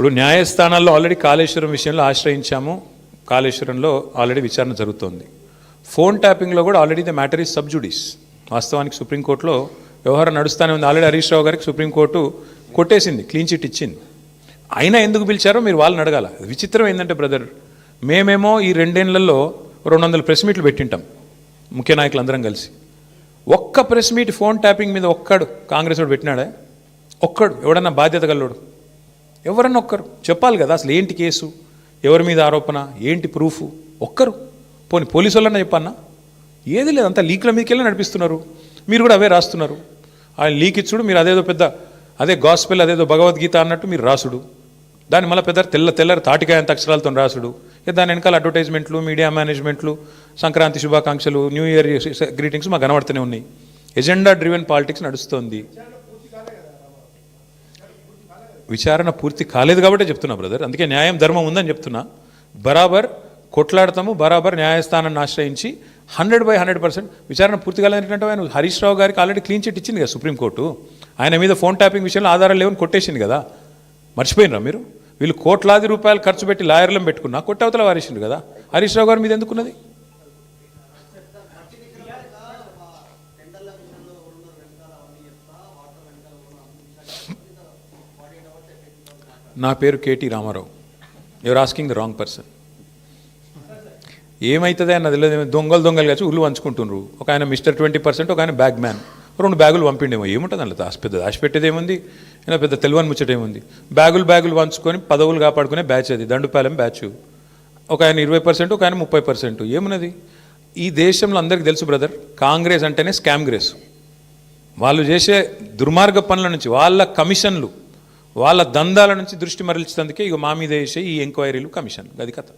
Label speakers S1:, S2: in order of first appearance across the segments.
S1: ఇప్పుడు న్యాయస్థానాల్లో ఆల్రెడీ కాళేశ్వరం విషయంలో ఆశ్రయించాము. కాళేశ్వరంలో ఆల్రెడీ విచారణ జరుగుతోంది. ఫోన్ ట్యాపింగ్లో కూడా already the matter is sub judice. వాస్తవానికి సుప్రీంకోర్టులో వ్యవహారం నడుస్తూనే ఉంది. ఆల్రెడీ హరీష్ రావు గారికి సుప్రీంకోర్టు కొట్టేసింది క్లీన్ చిట్ ఇచ్చింది. అయినా ఎందుకు పిలిచారో మీరు వాళ్ళని అడగాల. విచిత్రం ఏంటంటే బ్రదర్ మేమేమో ఈ రెండేళ్ళలో రెండు వందల ప్రెస్ మీట్లు పెట్టింటాం ముఖ్య నాయకులు అందరం కలిసి. ఒక్క ప్రెస్ మీట్ ఫోన్ ట్యాపింగ్ మీద ఒక్కడు కాంగ్రెస్ వాడు పెట్టినాడే? ఒక్కడు ఎవడన్నా బాధ్యత గల్లోడు. ఎవరన్నా ఒక్కరు. చెప్పాలి కదా అసలు ఏంటి కేసు? ఎవరి మీద ఆరోపణ? ఏంటి ప్రూఫ్? ఒక్కరు. పోనీ పోలీసు వాళ్ళన్నా చెప్పన్నా? ఏది లేదు అంతా లీక్ల మీదకెళ్ళి నడిపిస్తున్నారు. మీరు కూడా అవే రాస్తున్నారు. ఆ లీక్ ఇచ్చుడు మీరు అదేదో పెద్ద అదే గాస్పెల్ అదేదో భగవద్గీత అన్నట్టు మీరు రాసుడు. దాన్ని మళ్ళీ పెద్ద తెల్ల తెల్లరి తాటికాయంత అక్షరాలతో రాసుడు. దాని వెనకాల అడ్వర్టైజ్మెంట్లు మీడియా మేనేజ్మెంట్లు సంక్రాంతి శుభాకాంక్షలు న్యూ ఇయర్ గ్రీటింగ్స్ మాకు కనబడుతూనే ఉన్నాయి. ఎజెండా డ్రివెన్ పాలిటిక్స్ నడుస్తోంది. విచారణ పూర్తి కాలేదు కాబట్టే చెప్తున్నా బ్రదర్. అందుకే న్యాయం ధర్మం ఉందని చెప్తున్నా. బరాబర్ కొట్లాడతాము బరాబర్ న్యాయస్థానాన్ని ఆశ్రయించి హండ్రెడ్ బై హండ్రెడ్ పర్సెంట్ విచారణ పూర్తి కాలేదంటే ఆయన హరీష్ రావు గారికి ఆల్రెడీ క్లీన్ చిట్ ఇచ్చింది కదా సుప్రీంకోర్టు ఆయన మీద ఫోన్ ట్యాపింగ్ విషయంలో ఆధారాలు లేవని కొట్టేసింది కదా. మర్చిపోయినరా మీరు? వీళ్ళు కోట్లాది రూపాయలు ఖర్చు పెట్టి లాయర్లను పెట్టుకున్నా కొట్టవతల వారేసిండు కదా. హరీష్ రావు గారి మీద ఎందుకున్నది? నా పేరు KT Rama Rao. Your asking the wrong person ఏమవుతుంది అన్నది లేదు. దొంగలు దొంగలు కలిసి ఉల్లు వంచుకుంటున్నారు ఒక ఆయన మిస్టర్ ట్వంటీ పర్సెంట్ ఒక ఆయన బ్యాగ్ మ్యాన్. రెండు బ్యాగులు పంపిండేమో. ఏముంటుంది అందులో? దాచి పెద్ద దాచి పెట్టేది ఏముంది పెద్ద తెలివని ముచ్చట ఏముంది బ్యాగులు బ్యాగులు వంచుకొని పదవులు కాపాడుకునే బ్యాచ్ అది. దండుపాలెం బ్యాచ్. ఒక ఆయన ఇరవై పర్సెంట్ ఒక ఆయన ముప్పై పర్సెంట్. ఏమున్నది? ఈ దేశంలో అందరికీ తెలుసు బ్రదర్ కాంగ్రెస్ అంటేనే స్కామ్గ్రెస్ వాళ్ళు చేసే దుర్మార్గ పనుల నుంచి వాళ్ళ కమిషన్లు వాళ్ళ దందాల నుంచి దృష్టి మరల్చినందుకే ఇక మా మీద వేసే ఈ ఎంక్వైరీలు కమిషన్లు అది కథ.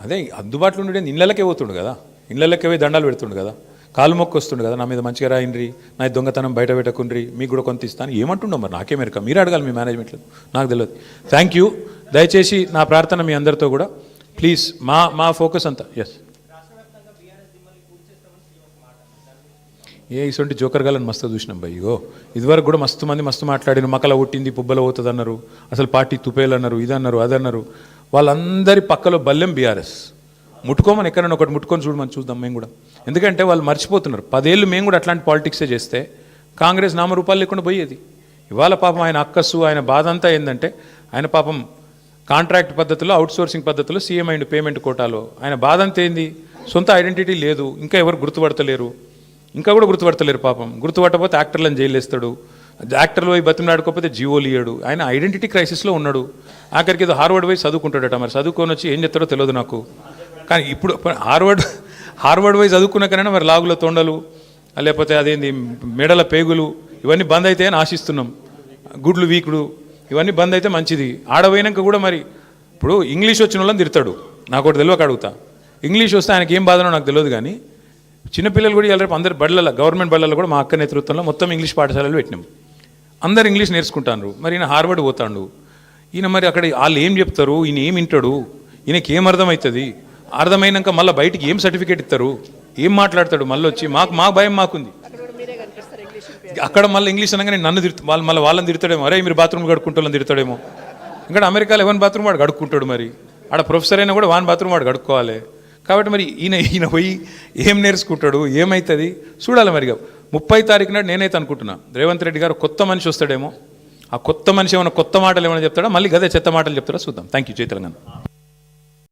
S1: అదే అందుబాటులో ఉండే ఇళ్ళకే పోతుండు కదా. ఇళ్ళకే పోయి దండాలు పెడుతుండు కదా. కాలు మొక్కు వస్తుండు కదా. నా మీద మంచిగా రాయండి నా దొంగతనం బయట పెట్టకుండ్రి మీకు కూడా కొంత ఇస్తాను ఏమంటుండో మరి నాకే మీరు అడగాలి మీ మేనేజ్మెంట్లో. నాకు తెలియదు థ్యాంక్ యూ దయచేసి నా ప్రార్థన మీ అందరితో కూడా ప్లీజ్ మా మా ఫోకస్ అంతా ఎస్ ఏ ఇటువంటి జోకర్ గాలని మస్తు చూసినాం భయ్యో ఇదివరకు కూడా మస్తు మంది మస్తు మాట్లాడిన మకల ఒట్టింది పుబ్బల అవుతుంది అన్నారు అసలు పార్టీ తుపేలు అన్నారు ఇదన్నారు అదన్నారు. వాళ్ళందరి పక్కలో బల్లెం బీఆర్ఎస్. ముట్టుకోమని ఎక్కడైనా ఒకటి ముట్టుకొని చూడమని చూద్దాం మేము కూడా. ఎందుకంటే వాళ్ళు మర్చిపోతున్నారు. పదేళ్ళు మేము కూడా అట్లాంటి పాలిటిక్సే చేస్తే కాంగ్రెస్ నామరూపాలు లేకుండా పోయేది. ఇవాళ పాపం ఆయన అక్కస్సు ఆయన బాధ అంతా ఏంటంటే ఆయన పాపం కాంట్రాక్ట్ పద్ధతిలో అవుట్సోర్సింగ్ పద్ధతిలో సీఎం అయిండు పేమెంట్ కోటాలో. ఆయన బాధ అంతేంది సొంత ఐడెంటిటీ లేదు. ఇంకా ఎవరు గుర్తుపడతలేరు? ఇంకా కూడా గుర్తుపడతలేరు పాపం. గుర్తుపట్టకపోతే యాక్టర్లను జైలు వేస్తాడు యాక్టర్లు పోయి బతిమలాడుకోకపోతే జీవోలు ఇయ్యాడు. ఆయన ఐడెంటిటీ క్రైసిస్లో ఉన్నాడు. ఆఖరికి ఏదో హార్వర్డ్ పోయి చదువుకుంటాడట. మరి చదువుకొని వచ్చి ఏం చెప్తాడో తెలియదు నాకు. కానీ ఇప్పుడు హార్వర్డ్ హార్వర్డ్ పోయి చదువుకున్నాకనే మరి లాగుల తొండలు లేకపోతే అదేంది మెడల పేగులు ఇవన్నీ బంద్ అయితే అని ఆశిస్తున్నాం. గుడ్లు వీకుడు. ఇవన్నీ బంద్ అయితే మంచిది. ఆడపోయినాక కూడా మరి ఇప్పుడు ఇంగ్లీష్ వచ్చిన వాళ్ళని తిడతాడు. నాకు ఒకటి తెలియక అడుగుతా. ఇంగ్లీష్ వస్తే ఆయనకి ఏం బాధనో నాకు తెలియదు కానీ చిన్నపిల్లలు కూడా రేపు అందరు బళ్ళలో గవర్నమెంట్ బళ్ళలో కూడా మా అక్క నేతృత్వంలో మొత్తం ఇంగ్లీష్ పాఠశాలలు పెట్టినాం. అందరు ఇంగ్లీష్ నేర్చుకుంటాను మరి ఈయన హార్వర్డ్ పోతాడు. ఈయన మరి అక్కడ వాళ్ళు ఏం చెప్తారు? ఈయన ఏం వింటాడు? ఈయనకి ఏం అర్థమవుతుంది? అర్థమైనాక మళ్ళీ బయటికి ఏం సర్టిఫికేట్ ఇస్తారు? ఏం మాట్లాడతాడు? మళ్ళీ వచ్చి మాకు మా భయం మాకుంది. అక్కడ మళ్ళీ ఇంగ్లీష్ అనగానే నన్ను తిరుతు వాళ్ళు మళ్ళీ వాళ్ళని తిడతాడేమో. అరే మీరు బాత్రూమ్ కడుక్కుంటాళ్ళని తిడతాడేమో. ఇంకా అమెరికాలో ఎవరి బాత్రూమ్ వాడు కడుక్కుంటాడు మరి? ఆడ ప్రొఫెసర్ అయినా కూడా వాన్ బాత్రూమ్ వాడు కడుక్కోవాలి. కాబట్టి మరి ఈయన ఈయన పోయి ఏం నేర్చుకుంటాడు? ఏమవుతుంది చూడాలి మరి ముప్పై తారీఖు నాడు నేనైతే అనుకుంటున్నా. రేవంత్ రెడ్డి గారు కొత్త మనిషి వస్తాడేమో. ఆ కొత్త మనిషి ఏమైనా కొత్త మాటలు ఏమైనా చెప్తాడా? మళ్ళీ గదే చెత్త మాటలు చెప్తాడా? చూద్దాం. థ్యాంక్ యూ జై తెలంగాణ.